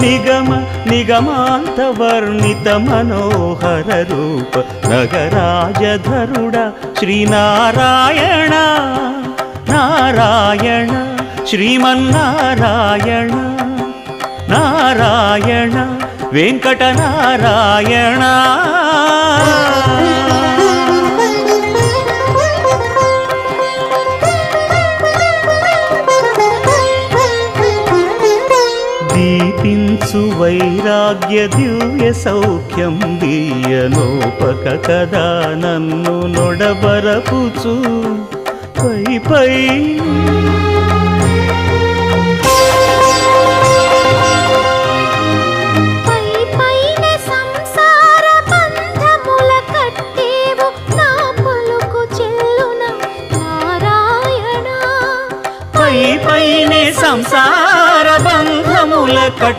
నిగమ నిగమాంత వర్ణిత మనోహర రూప నగరాజధరుడ శ్రీనారాయణ. నారాయణ శ్రీమన్నారాయణ. నారాయణ వెంకటనారాయణ. వర్తించు వైరాగ్య దివ్య సౌఖ్యం దీయనోపక కదా నన్ను నొడబరపుచు. పై పై. సంసార బంధ నూల కట్